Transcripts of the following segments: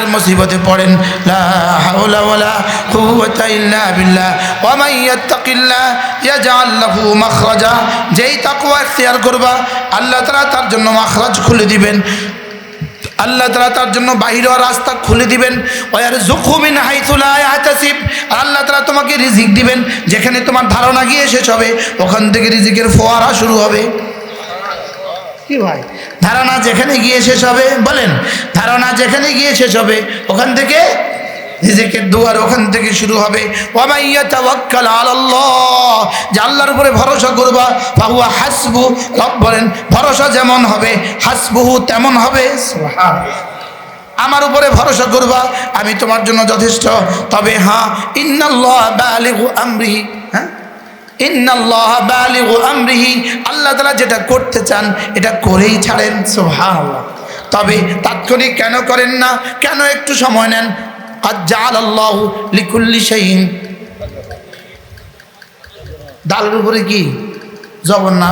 আর মুসিবতে পড়েন। যেই তাকওয়া ইখতিয়ার করবা, আল্লাহ তাআলা তার জন্য মাখরাজ খুলে দিবেন। আল্লাহ তালা তার জন্য বাহির রাস্তা খুলে দিবেন। ওয়ার জুখুমিন হাইতুলা আহতাসিব আল্লাহ তালা তোমাকে রিজিক দিবেন, যেখানে তোমার ধারণা গিয়ে শেষ হবে, ওখান থেকে রিজিকের ফোয়ারা শুরু হবে। কি ভাই? ধারণা যেখানে গিয়ে শেষ হবে, বলেন, ধারণা যেখানে গিয়ে শেষ হবে, ওখান থেকে নিজেকে দুয়ার ওখান থেকে শুরু হবে। আল্লাহর উপরে ভরসা করবা, ফাহুয়া হাসবু, রব বলেন, ভরসা যেমন হবে, হাসবুহু তেমন হবে। আমার উপরে ভরসা করবা, আমি তোমার জন্য যথেষ্ট। তবে হ্যাঁ ইন্নাল্লাহ আমরিহি। আল্লাহ তালা যেটা করতে চান, এটা করেই ছাড়েন সোহাল তবে তাৎক্ষণিক কেন করেন না, কেন একটু সময় নেন? আজ্জাল আল্লাহ লিকুল্লি সাহিন ডালের উপরে কি? জবর না?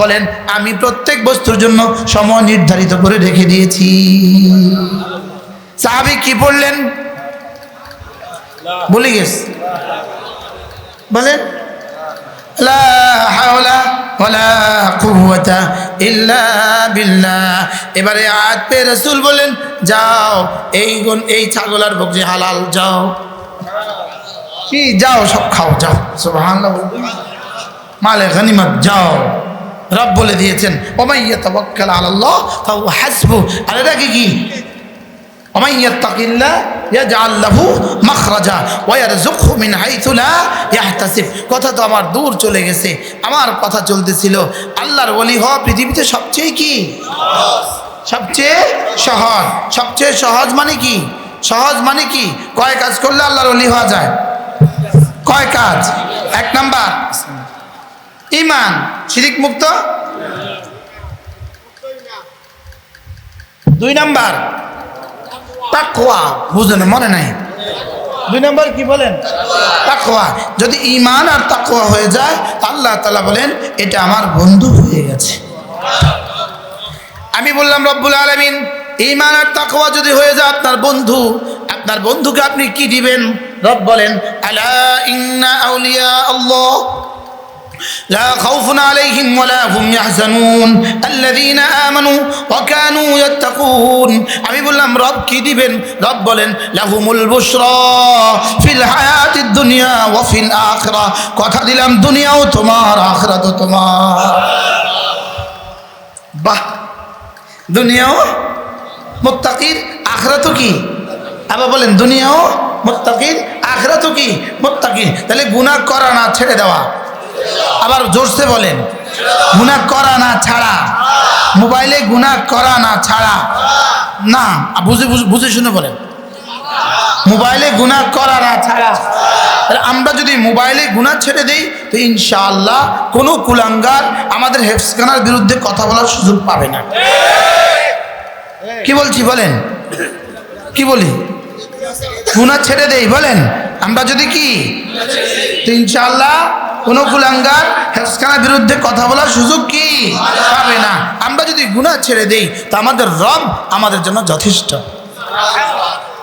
বলেন, আমি প্রত্যেক বস্তুর জন্য সময় নির্ধারিত করে রেখে দিয়েছি। সাহাবী কি বললেন? বলে গেস বলেন লা ইল্লা এবারে আয়াত পে রাসূল বলেন যাও, এই গুণ এই ছাগল আর বকরি হালাল, যাও। কি? যাও, সব খাও, যাও। সুবহানাল্লাহ মালে গনিমত, যাও। রব বলে দিয়েছেন ওমাইয়া তাওয়াক্কাল আলাল্লাহ, ফাহুয়া হাসবু আর এটা কি কি? ومن يتق الله يجعل له مخرجا ويرزقه من حيث لا يحتسب কথা তো আমার দূর চলে গেছে আমার কথা চলতেছিল আল্লাহর ওলি হওয়া পৃথিবীতে সবচেয়ে কি সবচেয়ে সহজ সবচেয়ে সহজ মানে কি সহজ মানে কি কয় কাজ করলে আল্লাহর ওলি হওয়া যায় কয় কাজ এক নাম্বার ইমান শিরিক মুক্ত দুই নাম্বার তাকওয়া বুঝলেন মনে নাই? দুই নম্বর কি বলেন? তাকওয়া যদি ইমান আর তাকওয়া হয়ে যায় আল্লাহ তালা বলেন এটা আমার বন্ধু হয়ে গেছে। আমি বললাম রব্বুল আলমিন ইমান আর তাকওয়া যদি হয়ে যায় আপনার বন্ধু আপনার বন্ধুকে আপনি কি দিবেন? রব বলেন আলা ইন্না আউলিয়া আল্লাহ। لا خوف عليهم ولا هم يحزنون الذين آمنوا وكانوا يتقون আমি বললাম রব কি দিবেন রব বলেন লাহুমুল বুশরা ফিল হায়াতিদ দুনিয়া ওয়া ফিল আখিরা কথা দিলাম দুনিয়াও তোমার আখিরাতও তোমার বাহ দুনিয়াও মুত্তাকির আখিরাতও কি আবার বলেন দুনিয়াও মুত্তাকির আখিরাতও কি মুত্তাকির তাহলে গুনাহ করা না ছেড়ে দেওয়া আবার জোরসে বলেন গুনাহ করা না ছাড়া, মোবাইলে গুনাহ করা না ছাড়া। না, বুঝে, বুঝে- শুনে বলেন। মোবাইলে গুনাহ করা না ছাড়া। আমরা যদি মোবাইলে গুনাহ ছেড়ে দিই, তো ইনশাআল্লাহ কোনো কুলাঙ্গার আমাদের হেফসখানার বিরুদ্ধে কথা বলার সুযোগ পাবে না। কি বলছি বলেন? কি বলি? গুনাহ ছেড়ে দেই, বলেন। আমরা যদি কি? তো ইনশাআল্লাহ কোনো কুলাঙ্গার হেসখানার বিরুদ্ধে কথা বলার সুযোগ কি? পাবে না। আমরা যদি গুণা ছেড়ে দেই, তো আমাদের রব আমাদের জন্য যথেষ্ট।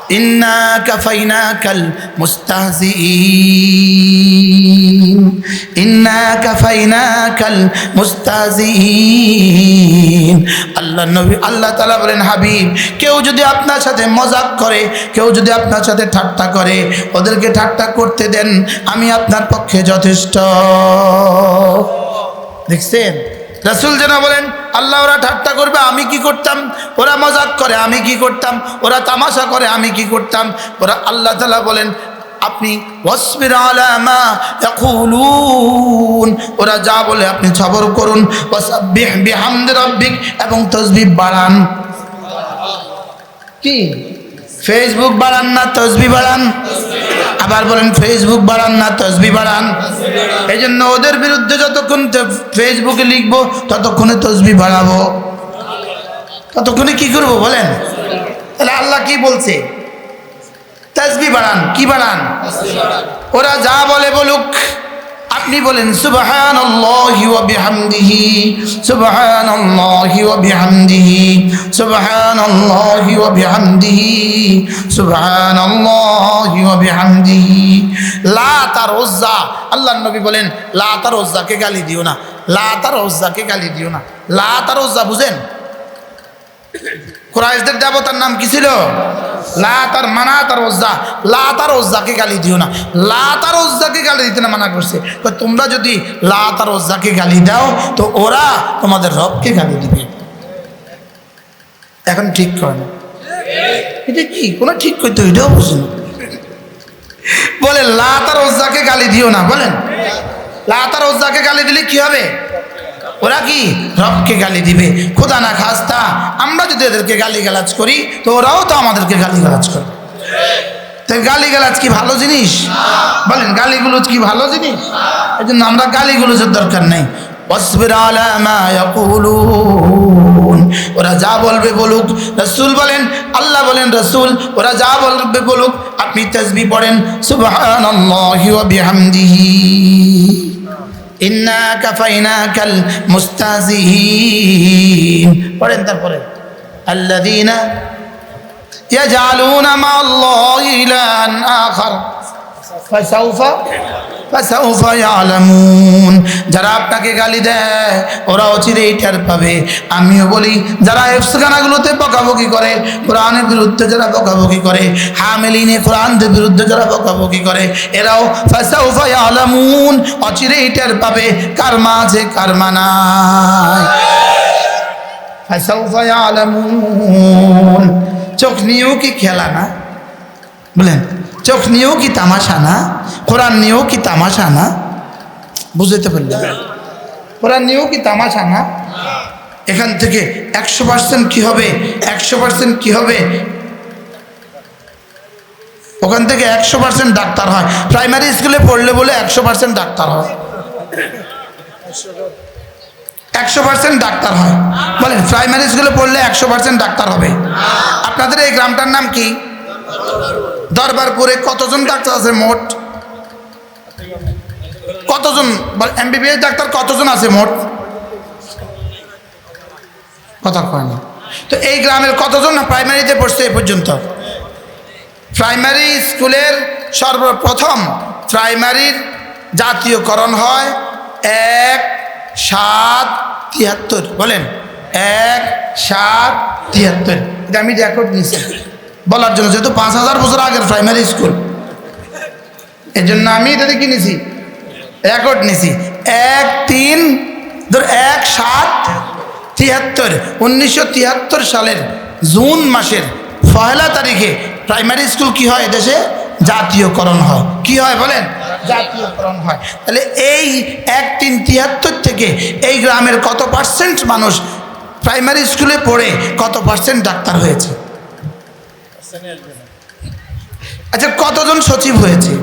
ইন্না কাফাইনাকাল মুস্তাহজিইন। ইন্না কাফাইনাকাল মুস্তাহজিইন। আল্লাহ নবী, আল্লাহ তাআলা বলেন, হাবিব, কেউ যদি আপনার সাথে মজাক করে, কেউ যদি আপনার সাথে ঠাট্টা করে, ওদেরকে ঠাট্টা করতে দেন, আমি আপনার পক্ষে যথেষ্ট। দেখছেন? রাসুল যেন বলেন, আল্লাহ ওরা ঠাট্টা করবে, আমি কি করতাম? ওরা মজাক করে, আমি কি করতাম? ওরা তামাশা করে, আমি কি করতাম? ওরা আল্লাহ তালা বলেন, আপনি ওরা যা বলে আপনি সবর করুন। এবং তসবিহ বাড়ান। কি? ফেসবুক বাড়ান না, তসবি বাড়ান। আবার বলেন ফেসবুক বাড়ান না, তসবি বাড়ান। এই জন্য ওদের বিরুদ্ধে যতক্ষণ ফেসবুকে লিখব, ততক্ষণে তসবি বাড়াবো। ততক্ষণে কি করব বলেন? তাহলে আল্লাহ কি বলছে? তসবি বাড়ান, কি বাড়ান? ওরা যা বলে বলুক। আপনি বলেন সুবহান বিহামদিহি সুবহান বিহামদিহি সুবহান বিহামদিহি সুবহান বিহামদিহি। লা তার ওজ্জা আল্লাহ নবী বলেন, লা তার ওজ্জাকে গালি দিও না, লা তার গালি দিও না, লা ওজ্জা বুঝেন? কুরাইশদের দেবতার নাম কি ছিল? লাত আর মানাত আর ওজ্জা। লাত আর ওজ্জাকে গালি দিও না। লাত আর ওজ্জাকে গালি দিতে না মানা করছে। তো তোমরা যদি লাত আর ওজ্জাকে গালি দাও, তো ওরা তোমাদের রবকে গালি দিবে। এখন ঠিক করে এটা কি? কোনো ঠিক করতে এটাও বুঝুন বলে লাতার ওজ্জাকে গালি দিও না। বলেন লাতার ওজ্জাকে গালি দিলে কি হবে? ওরা কি রবকে গালি দিবে? খোদা না খাস্তা আমরা যদি এদেরকে গালি গালাজ করি, তো ওরাও তো আমাদেরকে গালি গালাজ করে তাই গালি গালাজ কি ভালো জিনিস? বলেন, গালিগুলোজ কি ভালো জিনিস? এই জন্য আমরা গালিগুলোজের দরকার নেই। ওরা যা বলবে বলুক। রসুল বলেন, আল্লাহ বলেন, রসুল, ওরা যা বলবে বলুক। আপনি তসবি পড়েন সুবাহ ওয়া বিহামদিহি ইন্না কাফাইনাকাল মুস্তাজিহিন পড়েন তারপরে। আল্লাযীনা ইয়াজআলুনা মা আল্লাহি ইলাহান আখার ফাসাউফা যারা আপনাকে গালি দেয়, ওরা অচিরেই টের পাবে। আমিও বলি, যারা এফসখানাগুলোতে বকাবকি করে, কোরআনের বিরুদ্ধে যারা বকাবকি করে, হামেলিনে কোরআনদের বিরুদ্ধে যারা বকাবকি করে, এরাও ফাসাউফা ইয়ালামুন, অচিরেই টের পাবে, কার মাঝে কার মানায় ফাসাউফা ইয়ালামুন। চোখ নিয়েও কি খেলা না? বলেন। চোখ নিয়েও কি তামাশা না? কোরআন নিয়েও কি তামাশা না? বুঝতে পারলেন? কোরআন নিয়েও কি তামাশা না? এখান থেকে একশো পার্সেন্ট কী হবে? একশো পার্সেন্ট কী হবে? ওখান থেকে একশো পার্সেন্ট ডাক্তার হয়। প্রাইমারি স্কুলে পড়লে বলে একশো পার্সেন্ট ডাক্তার হয়। একশো পার্সেন্ট ডাক্তার হয়। বলেন প্রাইমারি স্কুলে পড়লে একশো পার্সেন্ট ডাক্তার হবে। আপনাদের এই গ্রামটার নাম কি? দরবারপুরে কতজন ডাক্তার আছে মোট? কতজন এমবিবিএস ডাক্তার কতজন আছে মোট? কথা কয় না। তো এই গ্রামের কতজন প্রাইমারিতে পড়ছে এ পর্যন্ত? প্রাইমারি স্কুলের সর্বপ্রথম প্রাইমারির জাতীয়করণ হয় এক সাত তিয়াত্তর। বলেন, এক সাত তিয়াত্তর। আমি রেকর্ড নিয়েছি বলার জন্য, যেহেতু পাঁচ হাজার বছর আগের প্রাইমারি স্কুলের জন্য আমি এটা দিয়ে কিনেছি রেকর্ড নিছি। এক তিন, ধর এক সাত, তিয়াত্তর। উনিশশো তিয়াত্তর সালের জুন মাসের পয়লা তারিখে প্রাইমারি স্কুল কি হয় দেশে জাতীয়করণ হয়। কি হয় বলেন? জাতীয়করণ হয়। তাহলে এই এক তিন তিয়াত্তর থেকে এই গ্রামের কত পার্সেন্ট মানুষ প্রাইমারি স্কুলে পড়ে, কত পার্সেন্ট ডাক্তার হয়েছে? আচ্ছা কতজন সচিব হয়েছে?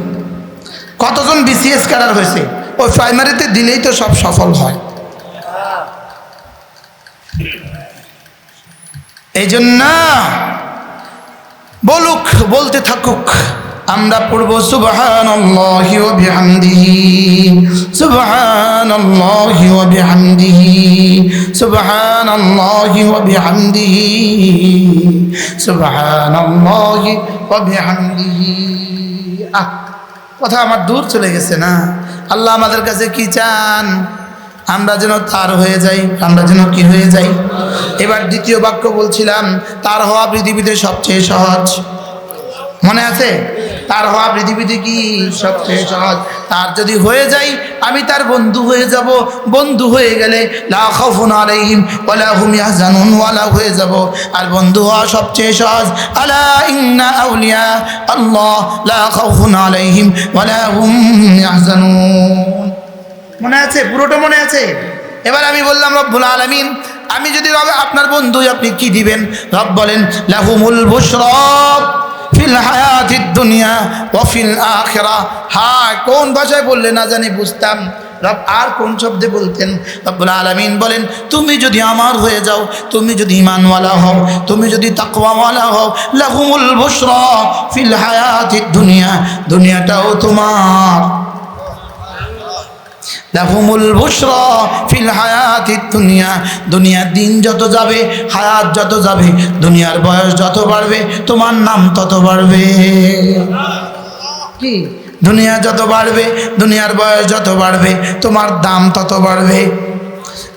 কতজন বিসিএস ক্যাডার হয়েছে? ওই প্রাইমারিতে দিলেই তো সব সফল হয়। এই জন্য বলুক, বলতে থাকুক, আমরা পড়ব সুবহানাল্লাহি ওয়া বিহামদিহি। কথা আমার দূর চলে গেছে না। আল্লাহ আমাদের কাছে কি চান? আমরা যেন তার হয়ে যাই, আমরা যেন কি হয়ে যাই। এবার দ্বিতীয় বাক্য বলছিলাম, তার হওয়া পৃথিবীতে সবচেয়ে সহজ। মনে আছে? তার হওয়া পৃথিবীতে কি সবচেয়ে সহজ? তার যদি হয়ে যাই, আমি তার বন্ধু হয়ে যাব। বন্ধু হয়ে গেলে হয়ে যাব। আর বন্ধু হওয়া সবচেয়ে সহজ, আলা আউলিয়া আল্লাহ মনে আছে? পুরোটা মনে আছে? এবার আমি বললাম, রব্বুল আলমিন, আমি যদি আপনার বন্ধু আপনি কি দিবেন? রব বলেন, লাহুমুল বুশরব ফিল হায়াত দুনিয়া ও ফিল আখেরা। হায়, কোন ভাষায় বললে না জানি বুঝতাম। রব, আর কোন শব্দে বলতেন? রব্বুল আলমিন বলেন, তুমি যদি আমার হয়ে যাও, তুমি যদি ইমানওয়ালা হও, তুমি যদি তাকওয়াওয়ালা হও, লাহুমুল বুসরা ফিল হায়াত দুনিয়া। দুনিয়াটাও তোমার। লাহুমুল বুশরা ফিল হায়াতিদ দুনিয়া। দুনিয়ার দিন যত যাবে, হায়াত যত যাবে, দুনিয়ার বয়স যত বাড়বে, তোমার নাম তত বাড়বে। কি? দুনিয়া যত বাড়বে, দুনিয়ার বয়স যত বাড়বে, তোমার দাম তত বাড়বে।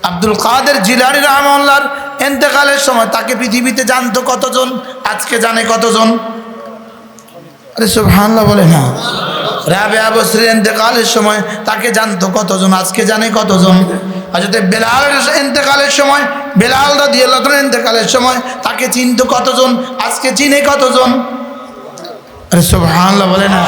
আব্দুল কাদের জিলানি রহমাল্লার এন্তেকালের সময় তাকে পৃথিবীতে জানতো কতজন, আজকে জানে কতজন? আরে সব সুবহানাল্লাহ বলে না। রাবেয়া আবশ্রীর এতেকালের সময় তাকে জানতো কতজন, আজকে জানে কতজন? যদি বেলালের এতেকালের সময়, বেলাল দিয়ে আল্লাহ ইন্তেকালের সময় তাকে চিনত কতজন, আজকে চিনে কতজন? আরে সব সুবহানাল্লাহ বলে না।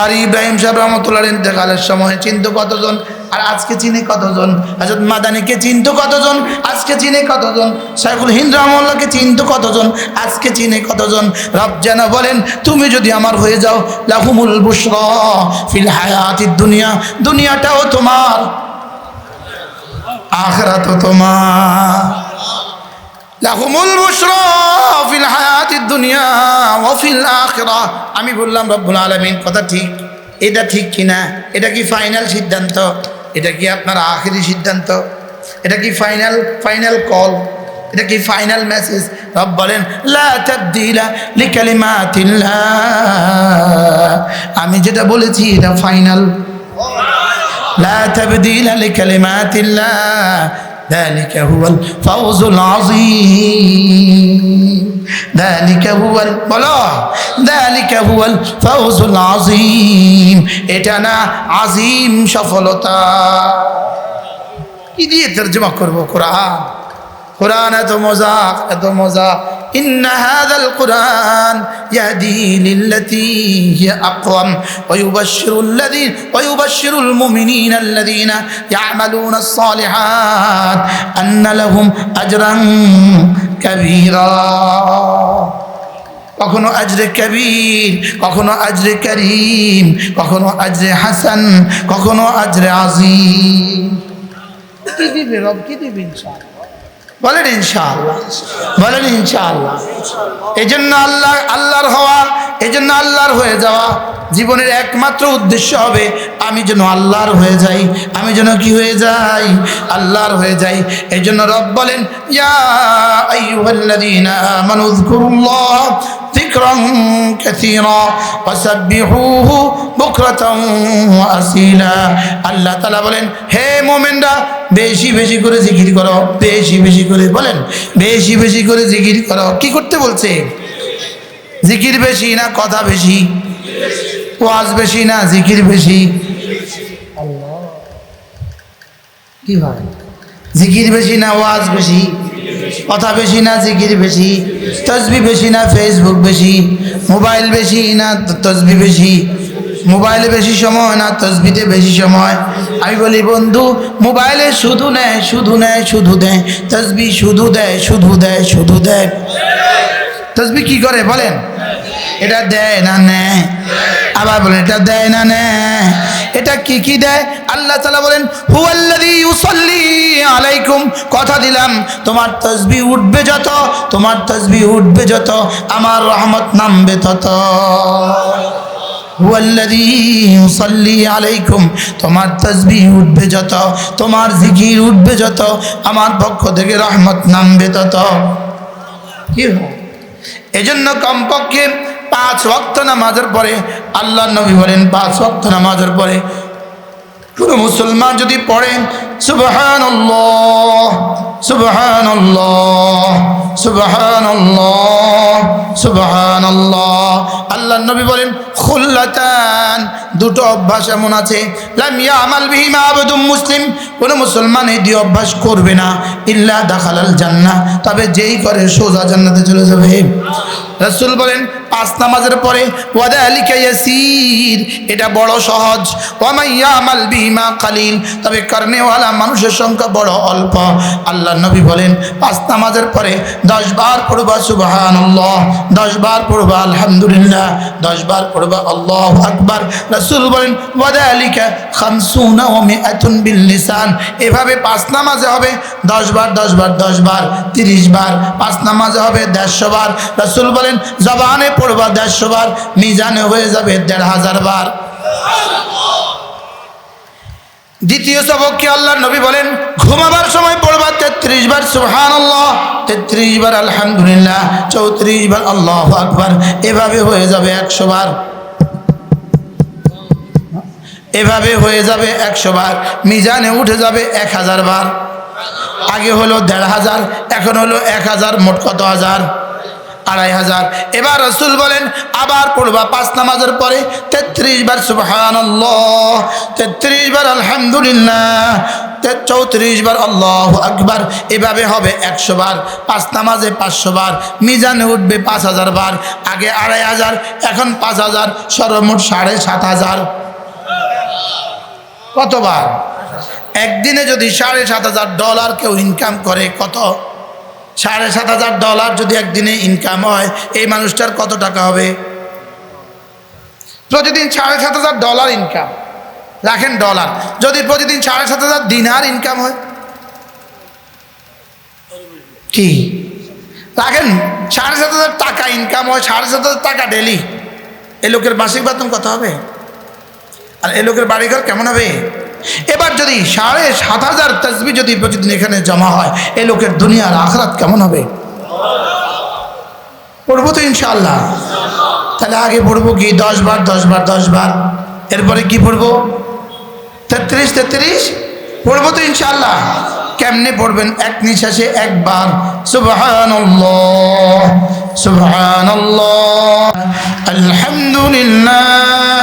আর ইব্রাহিম সাহেব রহমতুল্লাহ ইন্তেকালের সময় চিনতো কতজন? আর আজকে চিনে কতজন? হাজরত মাদানিকে চিনতো কতজন? আজকে চিনে কতজন? শাইখুল হিন্দ রহমুল্লাহকে চিনতো কতজন? আজকে চিনে কতজন? রব যেন বলেন, তুমি যদি আমার হয়ে যাও, লাহুমুল বুশরা ফিল হায়াতিদ দুনিয়া, দুনিয়াটাও তোমার, আখরাতও তোমার। লাহুমুল বুশরা ফিল হায়াতিদ দুনিয়া ওয়া ফিল আখিরাহ আমি বললাম, রব্বুল আলামিন, কথা ঠিক। এটা ঠিক কিনা? এটা কি ফাইনাল সিদ্ধান্ত? এটা কি আপনার আখেরি সিদ্ধান্ত? এটা কি ফাইনাল ফাইনাল কল? এটা কি ফাইনাল মেসেজ? রব বলেন আমি যেটা বলেছি, এটা ফাইনাল। লা তাবদিলা লিকালিমাতিল্লাহ ذلك هو الفوز العظيم ذلك هو ال- বলো ذلك هو الفوز العظيم এটা না আজিম সফলতা কি দিয়ে তর্জমা করবো কোরআন কোরআন এত মজাক এত মজা إن هذا القرآن يهدي للتي هي أقوم ويبشر الذين ويبشر المؤمنين الذين يعملون الصالحات أن لهم أجرا كبيرا কখনো আজরে কবির কখনো আজরে করিম কখনো আজরে হাসান কখনো আজরে আজিম কি দিবে রব কি দিবে ইনশাআল্লাহ বলেন ইনশাআল্লাহ বলেন ইনশাআল্লাহ। এই জন্য আল্লাহ, আল্লাহর হওয়া এই জন্য আল্লাহর হয়ে যাওয়া জীবনের একমাত্র উদ্দেশ্য হবে আমি যেন আল্লাহর হয়ে যাই, আমি যেন কি হয়ে যাই, আল্লাহর হয়ে যাই। এই জন্য রব বলেন, ইয়া আইয়ুহাল্লাযীনা আমানু ذكرا كثيرا وسبحوه بكرة وأصيلا আল্লাহ তাআলা বলেন হে মুমিনরা বেশি বেশি করে জিকির করো বেশি বেশি করে বলেন বেশি বেশি করে জিকির করো কি করতে বলছে জিকির বেশি না কথা বেশি ওয়াজ বেশি না জিকির বেশি কি হয় জিকির বেশি না ওয়াজ বেশি কথা বেশি না, জিকির বেশি, তসবি বেশি না ফেসবুক বেশি, মোবাইল বেশি না, তসবি বেশি, মোবাইলে বেশি সময় না, তসবিতে বেশি সময়। আমি বলি, বন্ধু, মোবাইলে শুধু নেয় শুধু নেয় শুধু দেয় তসবি শুধু দেয় শুধু দেয় শুধু দেয় তসবি কি করে, বলেন? এটা দেয় না নেয় আবার বলেন, এটা দেয় না নেয় এটা কি কি দেয়? আল্লাহ তালা বলেন, হুয়াল্লাযী ইউসাল্লি আলাইকুম। কথা দিলাম, তোমার তসবি উঠবে যত, তোমার তসবি উঠবে যত, আমার রহমত নামবে তত। আলাইকুম, তোমার তসবি উঠবে যত, তোমার জিকির উঠবে যত, আমার পক্ষ থেকে রহমত নামবে তত। কি এজন্য কমপক্ষে পাঁচ ওয়াক্ত নামাজের পরে আল্লাহ নবী বলেন, পাঁচ ওয়াক্ত নামাজের পরে কোনো মুসলমান যদি পড়ে সুবহান সুবহান সুবহান সুবহান আল্লাহ নবী বলেন, খুল্লাতান দুটো অভ্যাস এমন আছে মুসলিম, কোনো মুসলমান এই দুই অভ্যাস করবে না, ইল্লা দাখালাল জান্না তবে যেই করে সোজা জান্নাতে চলে যাবে। রসুল বলেন, পাঁচ নামাজের পরে ওয়াদা আলিকা ইয়াসির, এটা বড় সহজ ওয়ামাইয়া আমাল বিহিমা কালিল, তবে কর্নেওয়ালা মানুষের সংখ্যা বড় অল্প। আল্লাহ নবী বলেন, পাঁচ নামাজের পরে দশ বার পড়বা সুবাহান দশ বার পড়বা আলহামদুলিল্লাহ, দশ বার পড়বা আল্লাহ আকবার বলেন ওয়াদা আলিকা খামসুনা ও মিআতুন বিল লিসান এভাবে পাঁচ নামাজে হবে, দশ বার দশ বার দশ বার, তিরিশ বার, পাঁচ নামাজে হবে, দেড়শো বার। রসুল বলেন, জবানে পড়বা দেড়শো বার, মিজানে হয়ে যাবে দেড় হাজার বার। দ্বিতীয় সবক কি আল্লাহ নবী বলেন, ঘুমাবার সময় পড়বা তেত্রিশ বার সুহান আল্লাহ তেত্রিশ বার, আলহামদুলিল্লাহ, চৌত্রিশ বার, আল্লাহ আকবার। এভাবে হয়ে যাবে একশো বার। এভাবে হয়ে যাবে একশো বার, মিজানে উঠে যাবে এক হাজার বার। আগে হলো দেড় হাজার, এখন হলো এক হাজার, মোট কত হাজার? আড়াই হাজার। এবার রসুল বলেন, আবার পড়বা পাঁচ নামাজের পরে, তেত্রিশ বার সুবহান তেত্রিশ বার আলহামদুলিল্লাহ চৌত্রিশ বার আল্লাহ আকবার। এভাবে হবে একশো বার, পাঁচ নামাজে পাঁচশো বার, মিজানে উঠবে পাঁচ হাজার বার। আগে আড়াই হাজার, এখন পাঁচ হাজার, সর্বমোট সাড়ে সাত হাজার। কতবার? একদিনে যদি সাড়ে সাত হাজার ডলার কেউ ইনকাম করে, কত? সাড়ে সাত হাজার ডলার যদি একদিনে ইনকাম হয়, এই মানুষটার কত টাকা হবে? প্রতিদিন সাড়ে সাত হাজার ডলার ইনকাম রাখেন ডলার। যদি প্রতিদিন সাড়ে সাত হাজার দিনার ইনকাম হয়? কি? রাখেন, সাড়ে সাত হাজার টাকা ইনকাম হয়, সাড়ে সাত হাজার টাকা ডেলি এই লোকের মাসিক বেতন কত হবে? আর এ লোকের বাড়িঘর কেমন হবে? এবার যদি সাড়ে সাত হাজার তসবি যদি প্রতিদিন এখানে জমা হয় এ লোকের দুনিয়ার আখরাত কেমন হবে? পড়ব তো ইনশাল্লাহ তাহলে আগে পড়ব কি? দশ বার দশ বার দশ বার। এরপরে কি পড়ব? তেত্রিশ তেত্রিশ? পড়ব তো ইনশাল্লাহ কেমনে পড়বেন? এক নিঃশ্বাসে একবার। সুবহান সুবহান আলহামদুলিল্লাহ।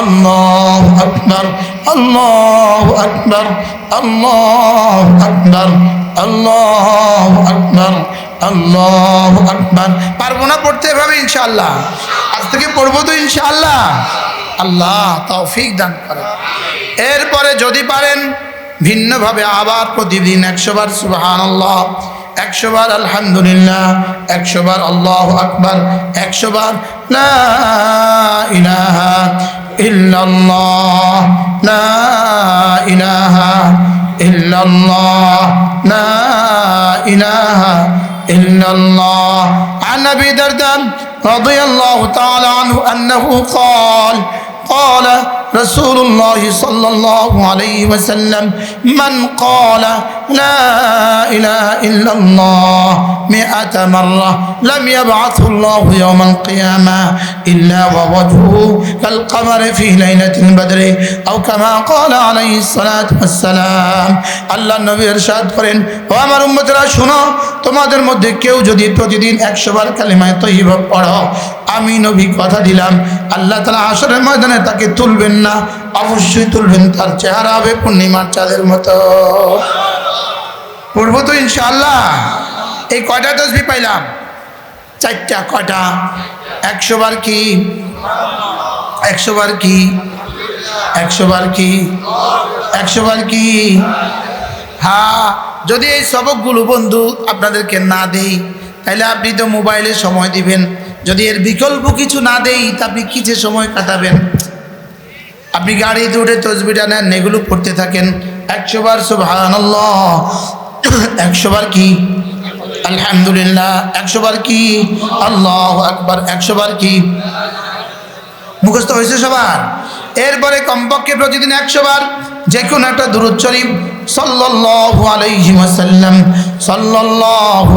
আল্লাহ আকবর আল্লাহ আকবর আল্লাহ আকবর আল্লাহ আকবর আল্লাহ আকবর। পারব না পড়তে এভাবে ইনশাআল্লাহ? আজ থেকে পড়ব তো ইনশাআল্লাহ? আল্লাহ তৌফিক দান করে এরপরে যদি পারেন, ভিন্নভাবে আবার প্রতিদিন একশো বার সুবাহান আল্লাহ একশো বার আলহামদুলিল্লাহ একশো বার আল্লাহ আকবার একশো إلا الله لا إله إلا الله لا إله إلا الله. عن أبي دردان رضي الله تعالى عنه أنه قال قال رسول الله صلى الله عليه وسلم من قال لا إله إلا الله مئة مرة لم يبعثه الله يوم القيامة إلا ووجهه كالقمر في ليلة البدر أو كما قال عليه الصلاة والسلام আল্লাহ নবী ইরশাদ করেন ও আমার উম্মতরা শুনো তোমাদের মধ্যে কেউ যদি প্রতিদিন একশো বার কালিমায় তৈবা পড়ো আমি নবী কথা দিলাম আল্লাহ তালা আসরের ময়দানে তাকে তুলবেন না, অবশ্যই তুলবেন তার চেহারা হবে পূর্ণিমার চাঁদের মতো। পড়ব তো ইনশাআল্লাহ। এই কয়টা তসবি পাইলাম? চারটা, কয়টা? একশো বার কি? একশো বার কি? একশো বার কি? একশো বার কি? হ্যাঁ যদি এই সবকগুলো বন্ধু আপনাদেরকে না দেই, তাহলে আপনি তো মোবাইলে সময় দিবেন। যদি এর বিকল্প কিছু না দেই, তা আপনি কিসে সময় কাটাবেন? আপনি গাড়িতে উঠে তসবিটা নেন, এগুলো পড়তে থাকেন। একশো বার সুবহান একশো বার কি? আলহামদুলিল্লাহ। একশো বার কি? আল্লাহ আকবার। একশো বার কি? মুখস্থ হয়েছে সবার? এরপরে কমপক্ষে প্রতিদিন একশো বার যে কোনো একটা দূরত শরীফ। সাল্লাল্লাহু আলাইহি ওয়াসাল্লাম। সাল্লাল্লাহু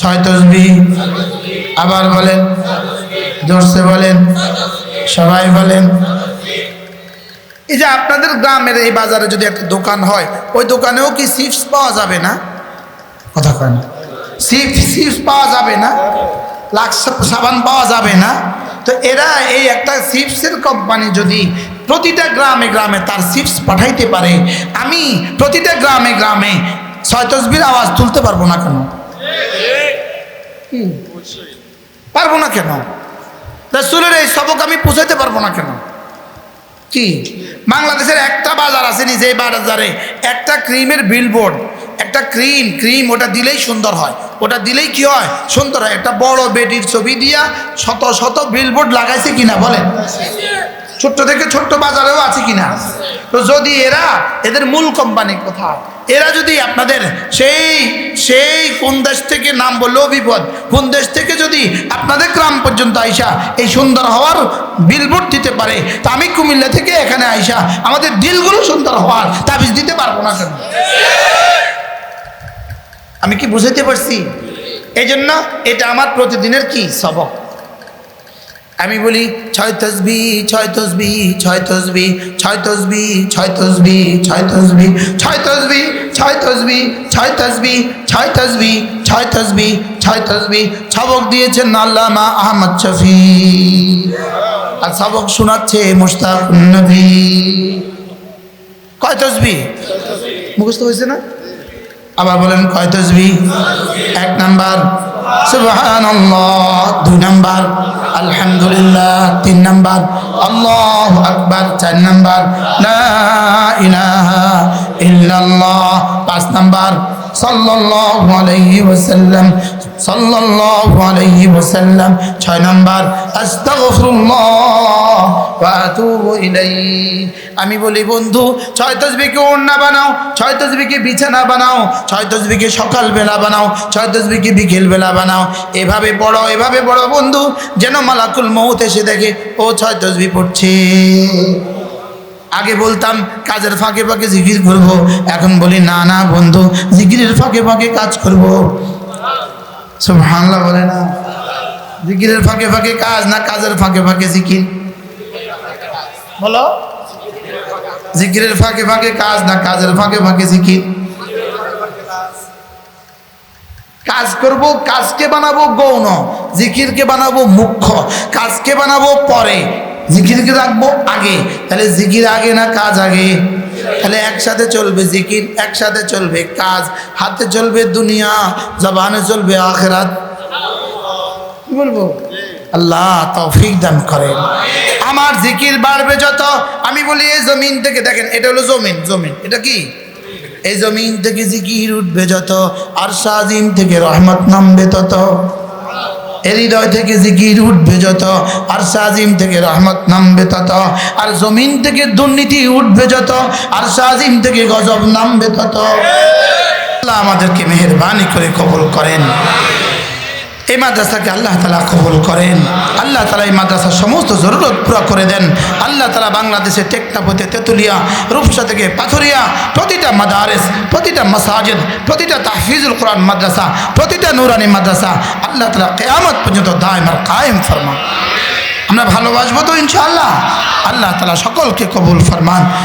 ছয় তসবি। আবার বলেন, জোরসে বলেন, সবাই বলেন। এই যে আপনাদের গ্রামের এই বাজারে যদি একটা দোকান হয়, ওই দোকানেও কি চিপস পাওয়া যাবে না? কথা কয় না সিপ সিপস পাওয়া যাবে না? লাক্স সাবান পাওয়া যাবে না? তো এরা এই একটা চিপসের কোম্পানি যদি প্রতিটা গ্রামে গ্রামে তার চিপস পাঠাইতে পারে, আমি প্রতিটা গ্রামে গ্রামে ছয় তসবির আওয়াজ তুলতে পারব না কেন? পারব না কেন? রসুলের এই সবক আমি পৌঁছাইতে পারব না কেন? কি? বাংলাদেশের একটা বাজার আছে নি যে বাজারে একটা ক্রিমের বিলবোর্ড একটা ক্রিম ক্রিম ওটা দিলেই সুন্দর হয়। ওটা দিলেই কি হয়? সুন্দর হয়। একটা বড় বেডির ছবি দিয়া শত শত বিলবোর্ড লাগাইছে কিনা বলেন? ছোট্ট থেকে ছোট্ট বাজারেও আছে কিনা? তো যদি এরা, এদের মূল কোম্পানি কোথায়? এরা যদি আপনাদের সেই সেই কোন দেশ থেকে নাম বললেও বিপদ কোন দেশ থেকে যদি আপনাদের গ্রাম পর্যন্ত আইসা এই সুন্দর হওয়ার বিলবোর্ড দিতে পারে, তা আমি কুমিল্লা থেকে এখানে আইসা আমাদের দিলগুলো সুন্দর হওয়ার তাবিজ দিতে পারব না কেন? আমি কি বুঝাইতে পারছি? এই জন্য এটা আমার প্রতিদিনের কি সবক? আমি বলি ছয় তসবি ছয় তসবি ছয় তসবি ছয় তসবি ছয় তসবি ছয় তসবি ছয় তসবি ছয় তসবি ছয় তসবি ছয় তসবি ছয় তসবি ছয় তসবি সবক দিয়েছেন আল্লামা আহমদ শফি আর সবক শোনাচ্ছে মুশতাক নবী কয় তসবি মুখস্থ হয়েছে না আবার বলেন কয় তসবি এক নাম্বার সুবহান দুই নাম্বার। আলহামদুলিল্লাহ। তিন নাম্বার। আল্লাহ আকবার। চার নাম্বার। লা ইলাহা পাঁচ নাম্বার। ছয় নাম্বার আমি বলি, বন্ধু, ছয় তসবিকে ওড়না বানাও? ছয় তসবিকে বিছানা বানাও? ছয় তসবিকে সকালবেলা বানাও? ছয় তসবিকে বিকেলবেলা বানাও? এভাবে বড় এভাবে বড় বন্ধু, যেন মালাকুল মৌত এসে দেখে, ও ছয় তসবি পড়ছে। আগে বলতাম, কাজের ফাঁকে ফাঁকে জিকির করব। এখন বলি, না না, বন্ধু, জিকিরের ফাঁকে ফাঁকে কাজ করব। সব হাংলা বলে না। জিকিরের ফাঁকে ফাঁকে কাজ না কাজের ফাঁকে ফাঁকে জিকির? বলো। জিকিরের ফাঁকে ফাঁকে কাজ না কাজের ফাঁকে ফাঁকে জিকির? কাজ করব, কাজকে বানাবো গৌণ, জিকিরকে বানাবো মুখ্য, কাজকে বানাবো পরে। জিকিরকে রাখব? আগে। তাহলে জিকির আগে না কাজ আগে? তাহলে একসাথে চলবে জিকির, একসাথে চলবে কাজ। হাতে চলবে দুনিয়া, জবানে চলবে আখেরাত। কি বলব? আল্লাহ তৌফিক দান করেন। আমার জিকির বাড়বে যত। আমি বলি, এই জমিন থেকে দেখেন, এটা হলো জমিন জমিন। এটা কি? এই জমিন থেকে জিকির উঠবে যত। আর সাজিম থেকে রহমত নামবে তত। হৃদয় থেকে জিকির উঠবে যত, আর সাজিম থেকে রহমত নামবে তত, আর জমিন থেকে দুর্নীতি উঠবে যত, আর সাজিম থেকে গজব নামবে তত। আমাদেরকে মেহরবানি করে কবল করেন। এই মাদ্রাসাকে আল্লাহ তালা কবুল করেন। আল্লাহ তালা এই মাদ্রাসার সমস্ত জরুরত পুরা করে দেন। আল্লাহ তালা বাংলাদেশে টেকনাপতে তেঁতুলিয়া, রূপসা থেকে পাথরিয়া, প্রতিটা মাদারেস, প্রতিটা মাসাজিদ, প্রতিটা তাহফিজুল কোরআন মাদ্রাসা, প্রতিটা নুরানি মাদ্রাসা আল্লাহ তালা কেয়ামত পর্যন্ত দায়ম আর কায়েম ফরমান। আমরা ভালোবাসবো তো ইনশাআল্লাহ। আল্লাহ তালা সকলকে কবুল ফরমান।